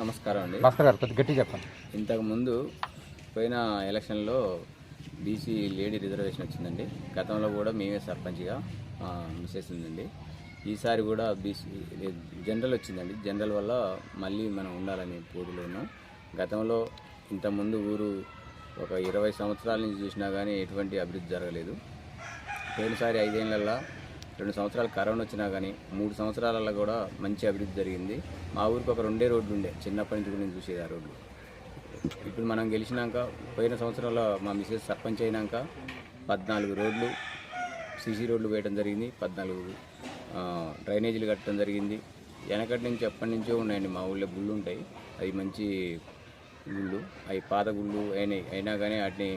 నమస్కారం అండి. భాస్కర్ గారు కొద్దిగా గట్టి చెప్పండి. ఇంతకు ముందు పోయిన ఎలక్షన్లో బీసీ లేడీ రిజర్వేషన్ వచ్చిందండి. గతంలో కూడా మేమే సర్పంచ్గా మిస్సెస్ ఉందండి. ఈసారి కూడా బీసీ జనరల్ వచ్చిందండి. జనరల్ వల్ల మళ్ళీ మనం ఉండాలని పోటీలో ఉన్నాం గతంలో ఇంతకుముందు ఊరు ఒక ఇరవై సంవత్సరాల నుంచి చూసినా కానీ ఎటువంటి అభివృద్ధి జరగలేదు. పోయినసారి ఐదేళ్ళలో రెండు సంవత్సరాలు కరోనా వచ్చినా కానీ మూడు సంవత్సరాలలో కూడా మంచి అభివృద్ధి జరిగింది. మా ఊరికి ఒక రెండే రోడ్లు ఉండే. చిన్నప్పటి నుంచి నేను చూసేది ఆ రోడ్లు. ఇప్పుడు మనం గెలిచినాక పోయిన సంవత్సరంలో మా మిసెస్ సర్పంచ్ అయినాక పద్నాలుగు రోడ్లు సీసీ రోడ్లు వేయడం జరిగింది. పద్నాలుగు డ్రైనేజీలు కట్టడం జరిగింది. వెనకటి నుంచి ఎప్పటి నుంచో ఉన్నాయండి. మా ఊళ్ళో గుళ్ళు ఉంటాయి. అవి మంచి గుళ్ళు. అవి పాత గుళ్ళు అయినాయి. అయినా కానీ వాటిని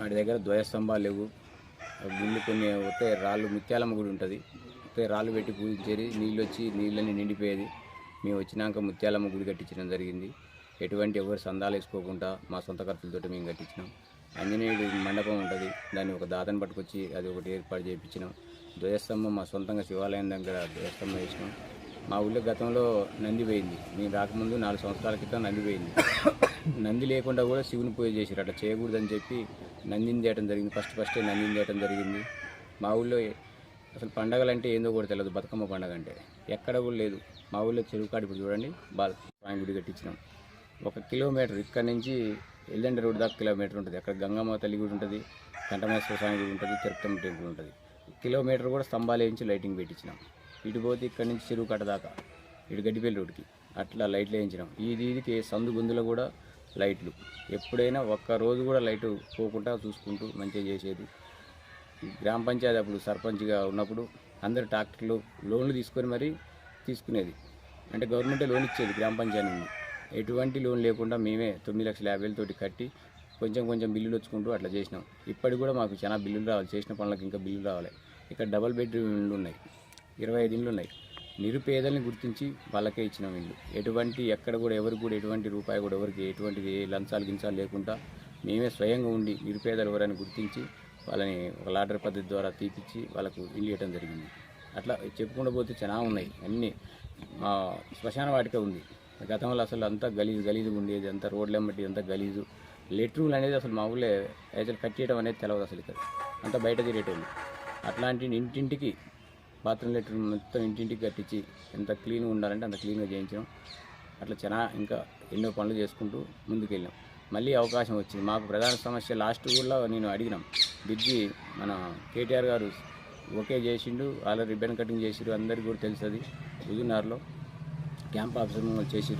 వాటి దగ్గర ద్వయస్తంభాలు లేవు. గుళ్ళు కొన్ని వస్తే రాళ్ళు ముత్యాలమ్మ గుడి ఉంటుంది. వస్తే రాళ్ళు పెట్టి పూజించేది నీళ్ళు వచ్చి నీళ్ళని నిండిపోయేది. మేము వచ్చినాక ముత్యాలమ్మ గుడి కట్టించడం జరిగింది. ఎటువంటి ఎవరు సందాలు వేసుకోకుండా మా సొంత ఖర్చులతో మేము కట్టించినాం. ఆంజనేయుడు మండపం ఉంటుంది దాన్ని ఒక దాతను పట్టుకొచ్చి అది ఒకటి ఏర్పాటు చేయించినాం. ధ్వజస్తంభం మా సొంతంగా శివాలయం దగ్గర ధ్వజస్తంభం వేసినాం. మా ఊళ్ళో గతంలో నంది పోయింది. మేము రాకముందు నాలుగు సంవత్సరాల క్రితం నంది పోయింది. నంది లేకుండా కూడా శివుని పూజ చేశారు. అట్లా చేయకూడదని చెప్పి నందిని చేయడం జరిగింది. ఫస్ట్ ఫస్టే నందిని చేయడం జరిగింది. మా ఊళ్ళో అసలు పండగలు అంటే ఏందో కూడా తెలియదు బతుకమ్మ పండగ అంటే ఎక్కడ కూడా లేదు. మా ఊళ్ళో చెరువు కాడి ఇప్పుడు చూడండి బాగా స్వామి గుడి కట్టించినాం. ఒక కిలోమీటర్ ఇక్కడ నుంచి ఎల్లండి రోడ్ దాకా కిలోమీటర్ ఉంటుంది. అక్కడ గంగమ్మ తల్లి గుడి ఉంటుంది కంఠమేశ్వర స్వామి గుడి ఉంటుంది తిరుపతమ్మ టెంపుల్ ఉంటుంది. కిలోమీటర్ కూడా స్తంభాలు వేయించి లైటింగ్ పెట్టించినాం. ఇటు పోతే ఇక్కడ నుంచి చెరువు కట్ట దాకా ఇటు గడ్డిపల్లి రోడ్కి అట్లా లైట్లు వేయించినాం. ఇది ఇదికి సందు గుందులో కూడా లైట్లు. ఎప్పుడైనా ఒక్క రోజు కూడా లైట్ పోకుండా చూసుకుంటూ మంచిగా చేసేది. గ్రామ పంచాయతీ అప్పుడు సర్పంచ్గా ఉన్నప్పుడు అందరు ట్రాక్టర్లు లోన్లు తీసుకొని మరీ తీసుకునేది. అంటే గవర్నమెంటే లోన్ ఇచ్చేది గ్రామ పంచాయతీ నుండి. ఎటువంటి లోన్ లేకుండా మేమే తొమ్మిది లక్షల యాభై వేలతోటి కట్టి కొంచెం కొంచెం బిల్లులు వచ్చుకుంటూ అట్లా చేసినాం. ఇప్పటికి కూడా మాకు చాలా బిల్లులు రావాలి చేసిన పనులకు ఇంకా బిల్లులు రావాలి. ఇక్కడ డబల్ బెడ్రూమ్ ఇండ్లు ఉన్నాయి. ఇరవై ఐదు ఇండ్లు ఉన్నాయి. నిరుపేదల్ని గుర్తించి వాళ్ళకే ఇచ్చిన ఇల్లు ఎటువంటి ఎక్కడ కూడా ఎవరు కూడా ఎటువంటి రూపాయి కూడా ఎవరికి ఎటువంటి లంచాలు గించాలు లేకుండా మేమే స్వయంగా ఉండి నిరుపేదలు ఎవరైనా గుర్తించి వాళ్ళని ఒక లాటరీ పద్ధతి ద్వారా తీపిచ్చి వాళ్ళకు ఇల్లు ఇవ్వడం జరిగింది. అట్లా చెప్పుకుండా పోతే చాలా ఉన్నాయి. అన్నీ మా శ్మశాన వాటిక ఉంది. గతంలో అసలు అంతా గలీజు గలీజుగా ఉండేది అంతా రోడ్లు ఎమ్మటి అంతా గలీజు. లెట్రూల్ అనేది అసలు మా ఊళ్ళో అసలు కట్టేయడం అనేది తెలవదు అసలు ఇక్కడ. అంతా బయట తిరిగేటోళ్ళు. అట్లాంటి ఇంటింటికి బాత్రూమ్ లెట్రూమ్ మొత్తం ఇంటింటికి కట్టించి ఎంత క్లీన్గా ఉండాలంటే అంత క్లీన్గా చేయించాం అట్లా చాలా ఇంకా ఎన్నో పనులు చేసుకుంటూ ముందుకెళ్ళాం. మళ్ళీ అవకాశం వచ్చింది. మాకు ప్రధాన సమస్య లాస్ట్ కూడా నేను అడిగినాం. బ్రిడ్జి మన కేటీఆర్ గారు ఓకే చేసిండు ఆల్రెడీ రిబ్బన్ కటింగ్ చేసిరు అందరికీ కూడా తెలుస్తుంది. హుజూర్నగర్లో క్యాంప్ ఆఫీసర్ చేసిరు